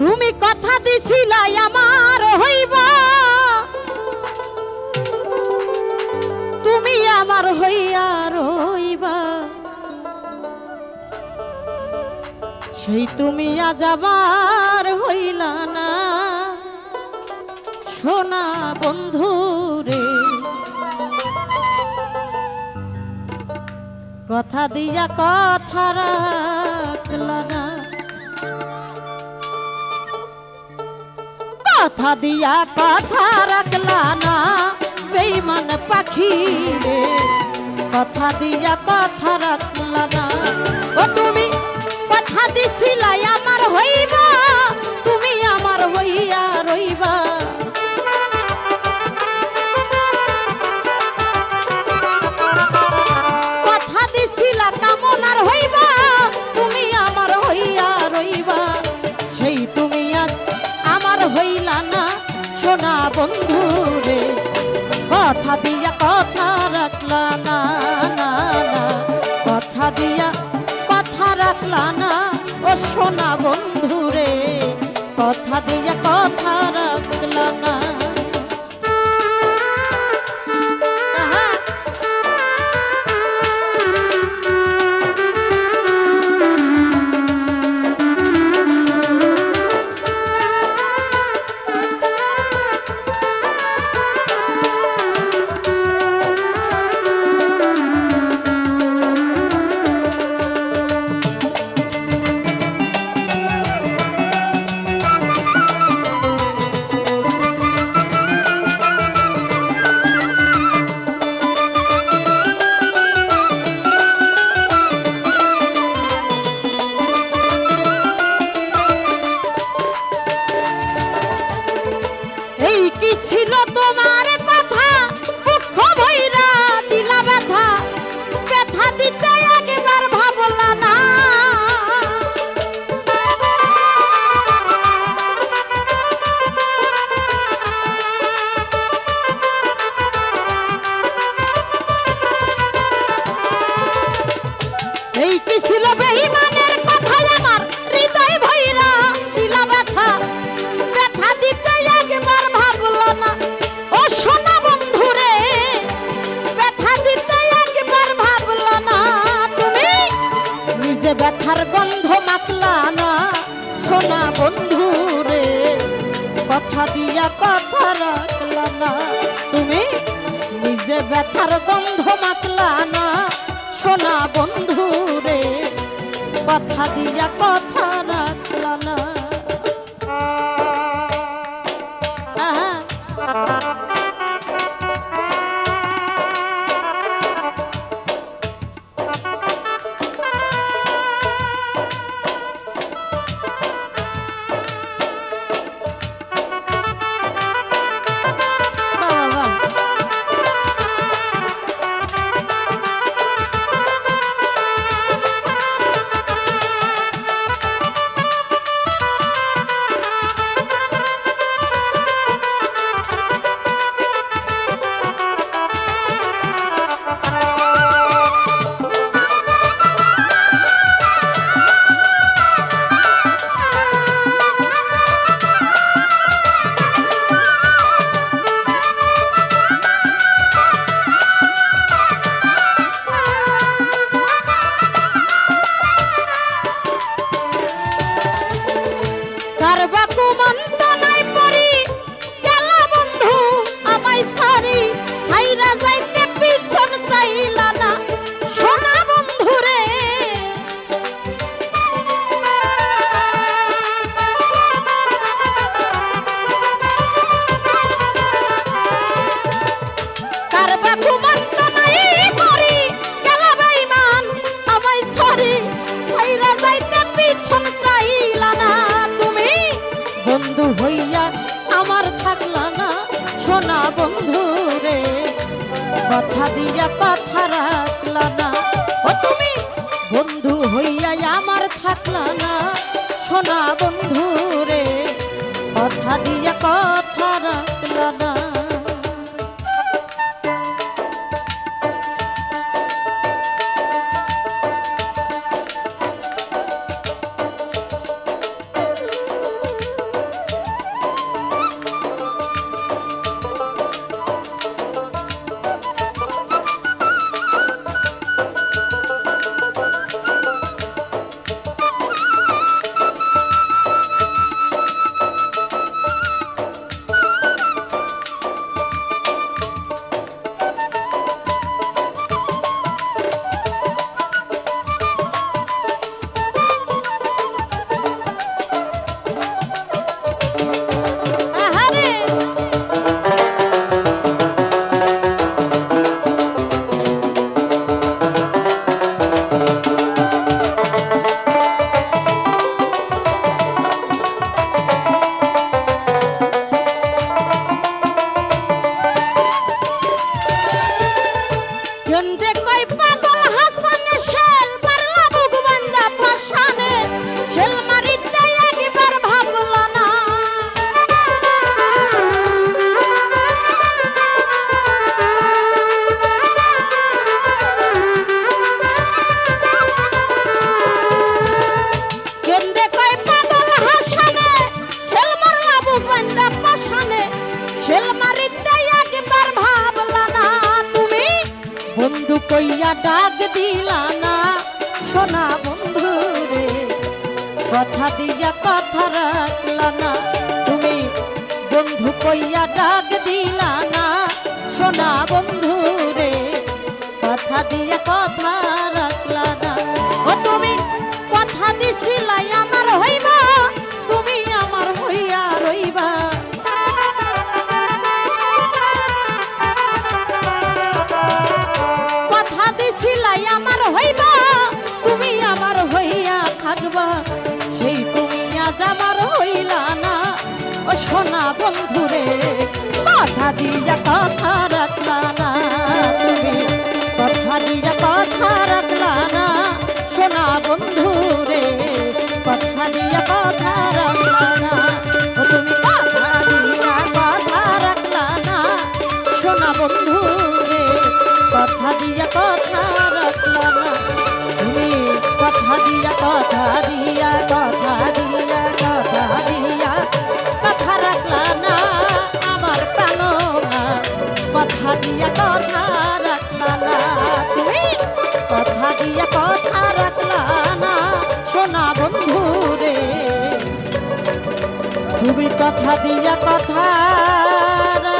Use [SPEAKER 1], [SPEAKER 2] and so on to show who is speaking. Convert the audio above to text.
[SPEAKER 1] তুমি কথা দিছিলাই আমার হইবা। তুমি আমার হইয়া রইবা। সেই তুমি আজ আবার হইলা না। সোনা বন্ধু রে, কথা দিয়া কথা রাখলা না কথা দিয়া কথা রাখলা না বেইমান পাখি রে কথা দিয়া কথা রাখলা না ও তুমি কথা দিছিলাই আমার হইবা বন্ধু রে কথা দিয়া কথা রাখলা না না কথা দিয়া কথা রাখলা না, ও সোনা বন্ধু রে কথা দিয়া কথা রাখলা না। মাখলা না, সোনা বন্ধু রে। কথা দিয়া কথা রাখলা না, তুমি নিজে ব্যথার গন্ধ মাতলা না, সোনা বন্ধু রে। কথা দিয়া কথা রাখলা না। কারবা বন্ধু হইয়া আমার থাকলা না, সোনা বন্ধু রে। কথা দিয়া কথা রাখলা না। ও তুমি বন্ধু হইয়া আমার থাকলা না, সোনা বন্ধু রে। কথা দিয়া কথা রাখলা না। কইয়া ডাক দিলা না। সোনা বন্ধু রে, কথা দিয়া কথা রাখলা না। তুমি বন্ধু কইয়া ডাক দিলা না। সোনা বন্ধু রে, কথা দিয়া কথা দিয়া কথা রাখলা না তুমি। কথা দিয়া কথা দিয়া কথা রাখলা তুমি? কথা দিয়া কথা রাখলা না, সোনা বন্ধু রে। তুমি কথা দিয়া কথা না।